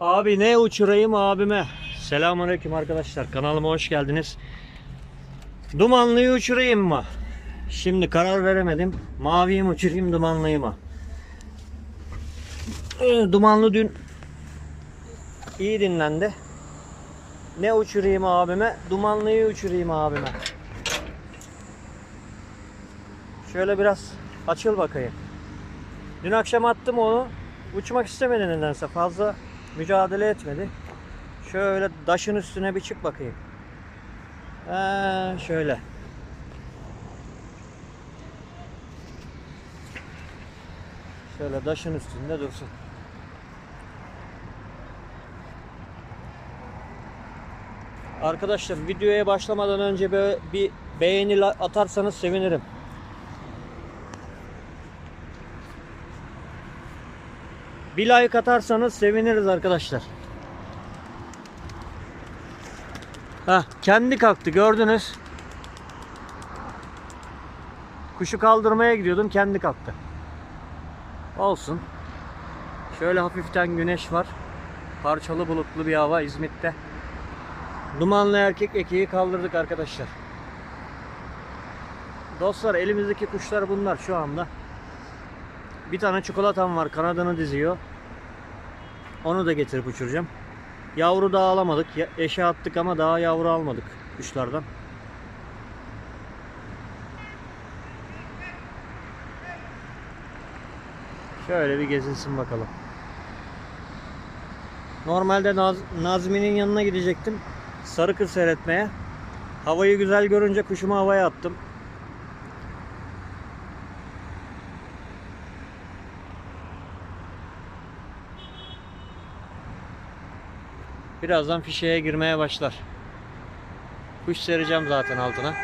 Abi ne uçurayım abime? Selamünaleyküm arkadaşlar. Kanalıma hoş geldiniz. Dumanlıyı uçurayım mı? Şimdi karar veremedim. Maviyi mi uçurayım, dumanlıyı mı? Ee, Dumanlı dün iyi dinlendi. Ne uçurayım abime? Dumanlıyı uçurayım abime. Şöyle biraz açıl bakayım. Dün akşam attım onu. Uçmak istemedi nedense. Fazla mücadele etmedi. Şöyle daşın üstüne bir çık bakayım. Ha, şöyle. Şöyle daşın üstünde dursun. Arkadaşlar videoya başlamadan önce bir beğeni atarsanız sevinirim. Bir like atarsanız seviniriz arkadaşlar. Heh, kendi kalktı gördünüz. Kuşu kaldırmaya gidiyordum kendi kalktı. Olsun. Şöyle hafiften güneş var. Parçalı bulutlu bir hava İzmit'te. Dumanlı erkek ekiği kaldırdık arkadaşlar. Dostlar elimizdeki kuşlar bunlar şu anda. Bir tane çikolatam var kanadını diziyor. Onu da getirip uçuracağım. Yavru daha alamadık. Eşe attık ama daha yavru almadık kuşlardan. Şöyle bir gezinsin bakalım. Normalde Naz Nazmi'nin yanına gidecektim. Sarı kız seyretmeye. Havayı güzel görünce kuşumu havaya attım. Birazdan fişeye girmeye başlar. Kuş sereceğim zaten altına.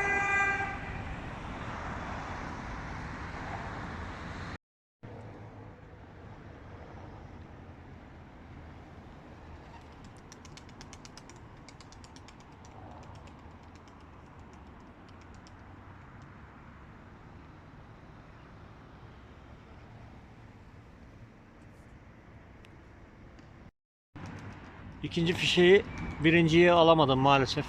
İkinci fişeyi birinciyi alamadım maalesef.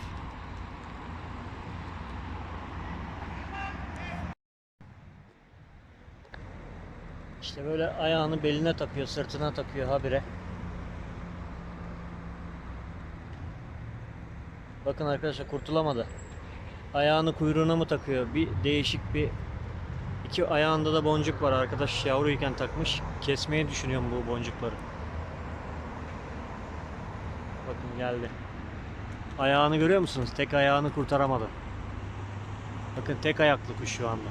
İşte böyle ayağını beline takıyor, sırtına takıyor habire. Bakın arkadaşlar kurtulamadı. Ayağını kuyruğuna mı takıyor? Bir değişik bir iki ayağında da boncuk var arkadaş yavruyken takmış. Kesmeyi düşünüyorum bu boncukları. Bakın geldi. Ayağını görüyor musunuz? Tek ayağını kurtaramadı. Bakın tek ayaklı kuş şu anda.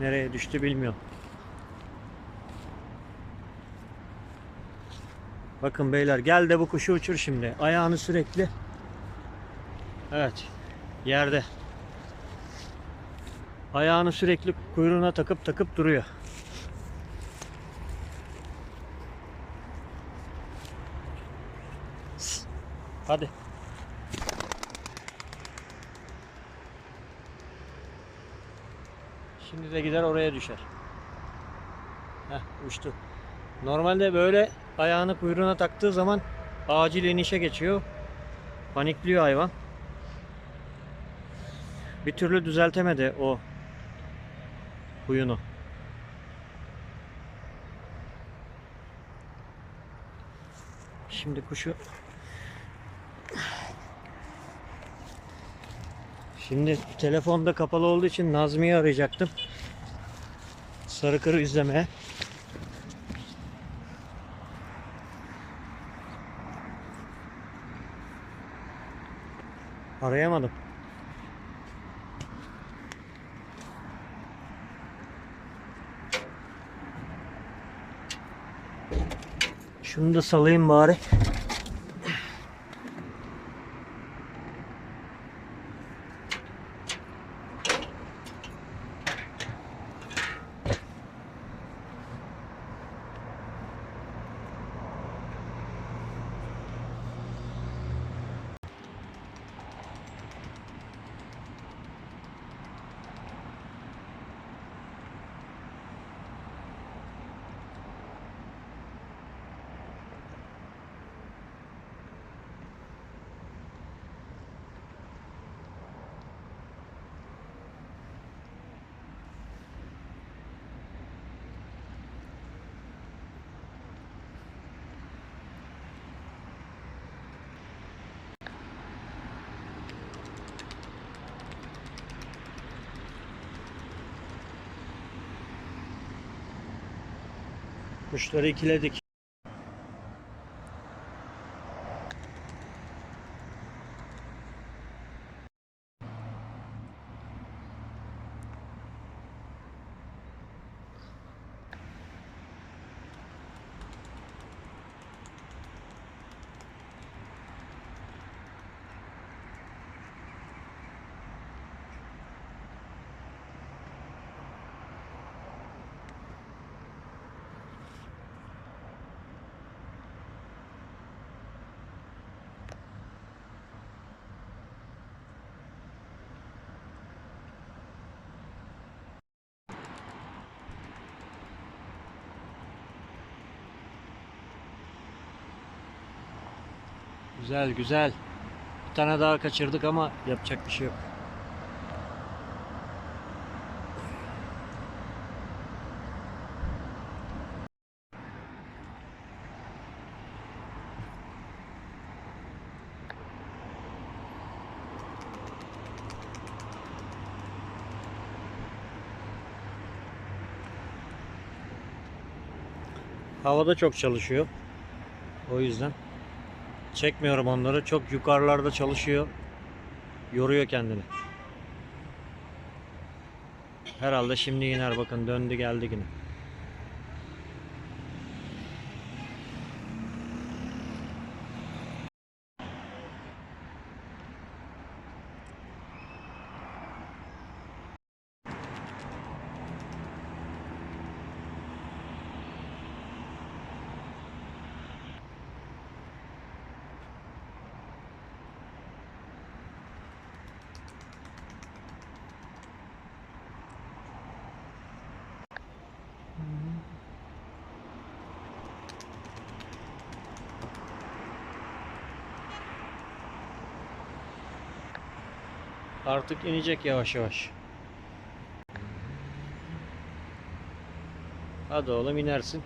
Nereye düştü bilmiyorum. Bakın beyler gel de bu kuşu uçur şimdi. Ayağını sürekli Evet. Yerde. Ayağını sürekli kuyruğuna takıp takıp duruyor. Hadi. Şimdi de gider oraya düşer. Heh, uçtu. Normalde böyle ayağını kuyruğuna taktığı zaman acil inişe geçiyor. Panikliyor hayvan. Bir türlü düzeltemedi o huyunu. Şimdi kuşu Şimdi telefonda kapalı olduğu için Nazmi'yi arayacaktım. Sarı kırı izlemeye. Arayamadım. Şunu da salayım bari. Kuşları ikiledik. Güzel güzel. Bir tane daha kaçırdık ama yapacak bir şey yok. Havada çok çalışıyor. O yüzden çekmiyorum onları. Çok yukarılarda çalışıyor. Yoruyor kendini. Herhalde şimdi iner bakın döndü geldi yine. Artık inecek yavaş yavaş. Hadi oğlum inersin.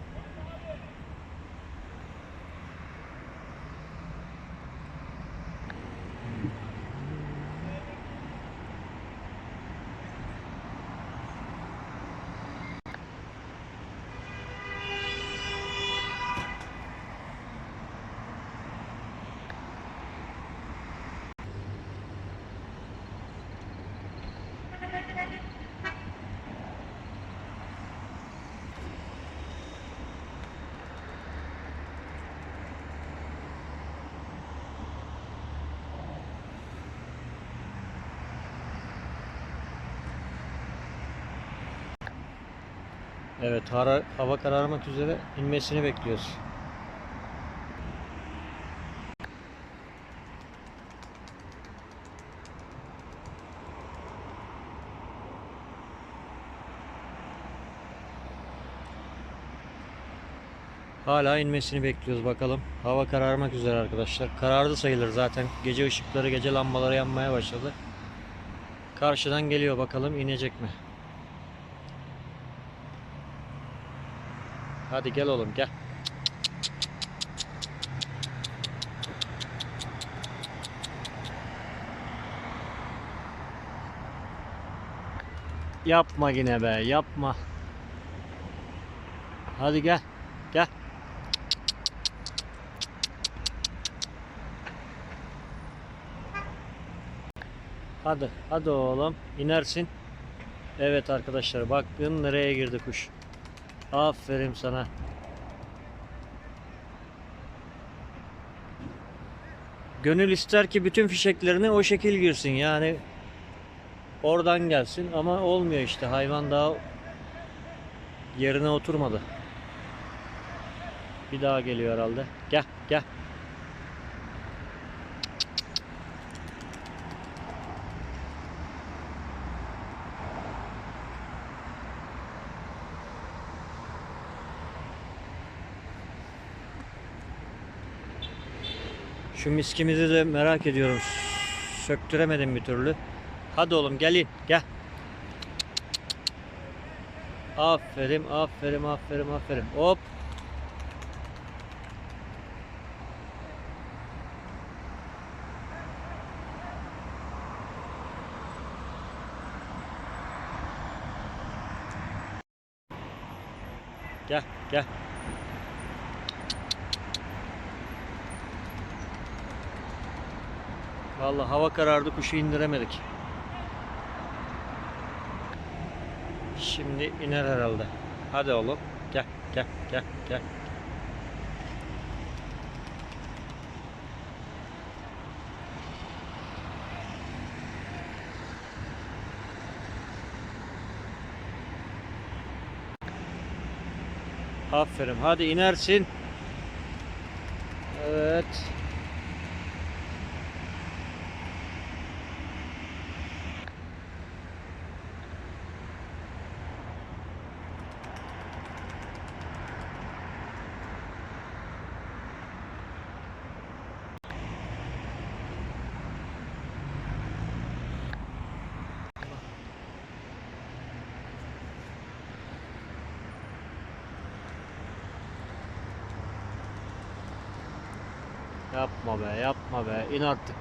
Evet hava kararmak üzere inmesini bekliyoruz. Hala inmesini bekliyoruz bakalım. Hava kararmak üzere arkadaşlar. Karardı sayılır zaten. Gece ışıkları, gece lambaları yanmaya başladı. Karşıdan geliyor bakalım inecek mi? Hadi gel oğlum gel. Yapma yine be yapma. Hadi gel. Gel. Hadi hadi oğlum inersin. Evet arkadaşlar bakın nereye girdi kuş. Aferin sana. Gönül ister ki bütün fişeklerine o şekil girsin. Yani oradan gelsin ama olmuyor işte. Hayvan daha yerine oturmadı. Bir daha geliyor herhalde. Gel, gel. Şu miskimizi de merak ediyorum. Söktüremedim bir türlü. Hadi oğlum gelin gel. Aferin aferin aferin aferin. Hop. Gel gel. Vallahi hava karardı kuşu indiremedik. Şimdi iner herhalde. Hadi oğlum. Gel gel gel gel. Aferin. Hadi inersin. Evet. Yapma be, yapma be. İn artık.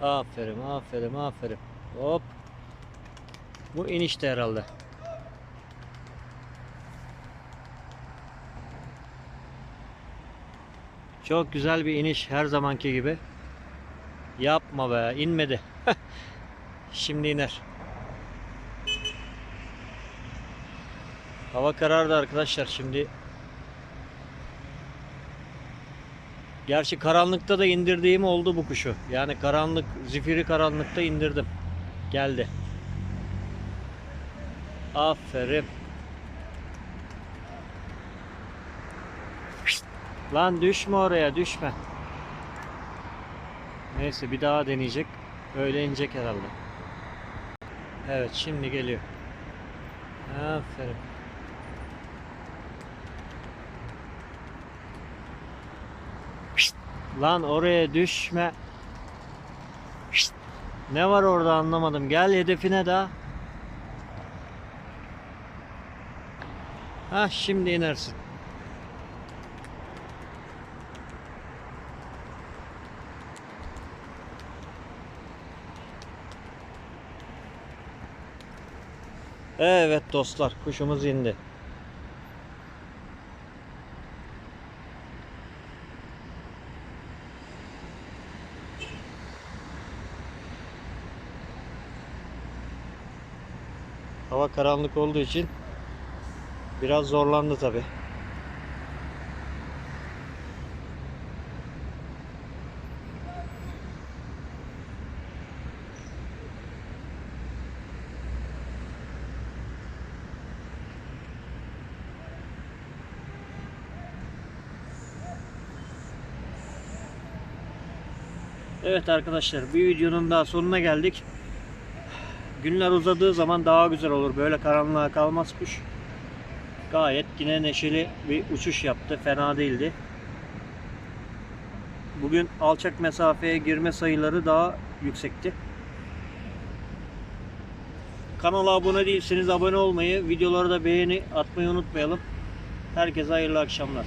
Aferin, aferin, aferin. Hop. Bu inişte herhalde. Çok güzel bir iniş her zamanki gibi. Yapma be, inmedi. Şimdi iner. Hava karardı arkadaşlar şimdi. Gerçi karanlıkta da indirdiğim oldu bu kuşu. Yani karanlık, zifiri karanlıkta indirdim. Geldi. Aferin. Lan düşme oraya düşme. Neyse bir daha deneyecek. Öyle inecek herhalde. Evet şimdi geliyor. Aferin. Lan oraya düşme. Şşt! Ne var orada anlamadım. Gel hedefine daha. Ha şimdi inersin. Evet dostlar kuşumuz indi. Hava karanlık olduğu için biraz zorlandı tabi. Evet arkadaşlar bir videonun daha sonuna geldik. Günler uzadığı zaman daha güzel olur. Böyle karanlığa kalmaz kuş. Gayet yine neşeli bir uçuş yaptı. Fena değildi. Bugün alçak mesafeye girme sayıları daha yüksekti. Kanala abone değilseniz abone olmayı, videoları da beğeni atmayı unutmayalım. Herkese hayırlı akşamlar.